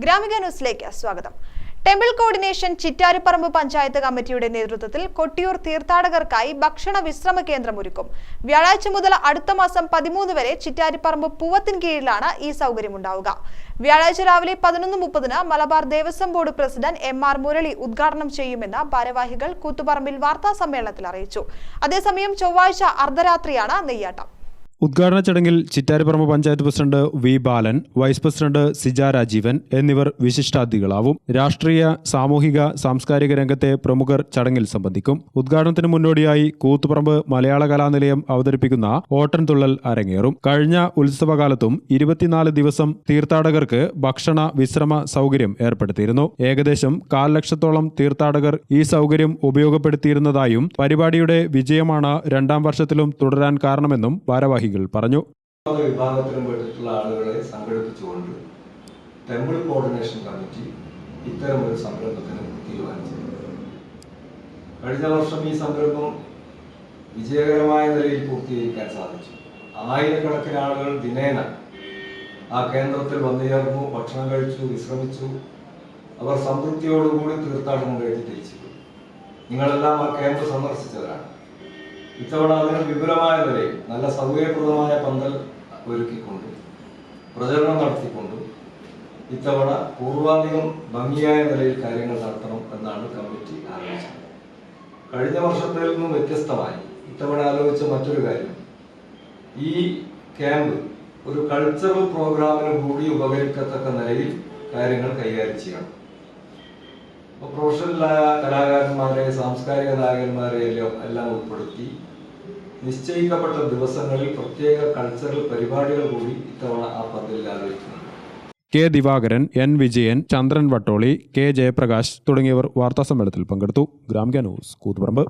ഗ്രാമിക ന്യൂസിലേക്ക് സ്വാഗതം. Temple coordination Chittariparamba panchayat കമ്മിറ്റിയുടെ നേതൃത്വത്തിൽ കൊട്ടിയൂർ തീർത്ഥാടകർക്കായി ഭക്ഷണ വിശ്രമ കേന്ദ്രം ഒരുക്കും. വ്യാഴാഴ്ച മുതൽ അടുത്ത മാസം പതിമൂന്ന് വരെ ചിറ്റാരിപ്പറമ്പ് പൂവത്തിൻ കീഴിലാണ് ഈ സൗകര്യം ഉണ്ടാവുക വ്യാഴാഴ്ച രാവിലെ പതിനൊന്ന് മുപ്പതിന് Malabar Devaswom board president M R Murali ഉദ്ഘാടനം ചെയ്യുമെന്ന് ഭാരവാഹികൾ കൂത്തുപറമ്പിൽ വാർത്താ സമ്മേളനത്തിൽ അറിയിച്ചു. അതേസമയം ചൊവ്വാഴ്ച അർദ്ധരാത്രിയാണ് നെയ്യാട്ടം. ഉദ്ഘാടന ചടങ്ങിൽ Chittariparamba panchayat president V Balan vice president Sija Rajeevan എന്നിവർ വിശിഷ്ടാതിഥികളാവും. രാഷ്ട്രീയ സാമൂഹിക സാംസ്കാരിക രംഗത്തെ പ്രമുഖർ ചടങ്ങിൽ സംബന്ധിക്കും. ഉദ്ഘാടനത്തിന് മുന്നോടിയായി കൂത്തുപറമ്പ് മലയാള കലാനിലയം അവതരിപ്പിക്കുന്ന ഓട്ടൻതുള്ളൽ അരങ്ങേറും. കഴിഞ്ഞ ഉത്സവകാലത്തും ഇരുപത്തിനാല് ദിവസം തീർത്ഥാടകർക്ക് ഭക്ഷണ വിശ്രമ സൗകര്യം ഏർപ്പെടുത്തിയിരുന്നു. ഏകദേശം കാൽ ലക്ഷത്തോളം തീർത്ഥാടകർ ഈ സൗകര്യം ഉപയോഗപ്പെടുത്തിയിരുന്നതായും പരിപാടിയുടെ വിജയമാണ് രണ്ടാം വർഷത്തിലും തുടരാൻ കാരണമെന്നും ഭാരവാഹികൾ പറഞ്ഞു. പല വിഭാഗത്തിലും പെട്ടിട്ടുള്ള ആളുകളെ സംഘടിപ്പിച്ചുകൊണ്ട് ടെമ്പിൾ കോർഡിനേഷൻ കമ്മിറ്റി ഇത്തരം ഒരു സംരംഭത്തിന് തീരുമാനിച്ചിട്ടുണ്ട് കഴിഞ്ഞ വർഷം ഈ സംരംഭം വിജയകരമായ നിലയിൽ പൂർത്തീകരിക്കാൻ സാധിച്ചു. ആയിരക്കണക്കിന് ആളുകൾ ദിനേന ആ കേന്ദ്രത്തിൽ വന്നുചേർന്നു ഭക്ഷണം കഴിച്ചു വിശ്രമിച്ചു. അവർ സംതൃപ്തിയോടുകൂടി തീർത്ഥാടനം കഴിഞ്ഞ് തിരിച്ചു. നിങ്ങളെല്ലാം ആ കേന്ദ്രം സന്ദർശിച്ചവരാണ്. ഇത്തവണ അതിന് വിപുലമായ നിലയിൽ നല്ല സൗകര്യപ്രദമായ പന്തൽ ഒരുക്കിക്കൊണ്ട് പ്രചരണം നടത്തിക്കൊണ്ട് ഇത്തവണ പൂർവാധികം ഭംഗിയായ നിലയിൽ കാര്യങ്ങൾ നടത്തണം എന്നാണ് കമ്മിറ്റി ആലോചിച്ചത്. കഴിഞ്ഞ വർഷത്തിൽ നിന്നും വ്യത്യസ്തമായി ഇത്തവണ ആലോചിച്ച മറ്റൊരു കാര്യം ഈ ക്യാമ്പ് ഒരു കൾച്ചറൽ പ്രോഗ്രാമിന് കൂടി ഉപകരിക്കത്തക്ക നിലയിൽ കാര്യങ്ങൾ കൈകാര്യം ചെയ്യണം. പ്രൊഫഷണൽ പ്രൊഫഷണലായ കലാകാരന്മാരെ സാംസ്കാരിക നായകന്മാരെ എല്ലാം എല്ലാം ഉൾപ്പെടുത്തി നിശ്ചയിക്കപ്പെട്ട ദിവസങ്ങളിൽ പ്രത്യേക കൾച്ചറൽ പരിപാടികൾ കൂടി ഇത്തവണ ആ പദ്ധതിയിൽ K Divakaran N Vijayan Chandran Vattoli K Jayaprakash തുടങ്ങിയവർ വാർത്താസമ്മേളനത്തിൽ പങ്കെടുത്തു. ഗ്രാമിക ന്യൂസ് കൂത്തുപറമ്പ്.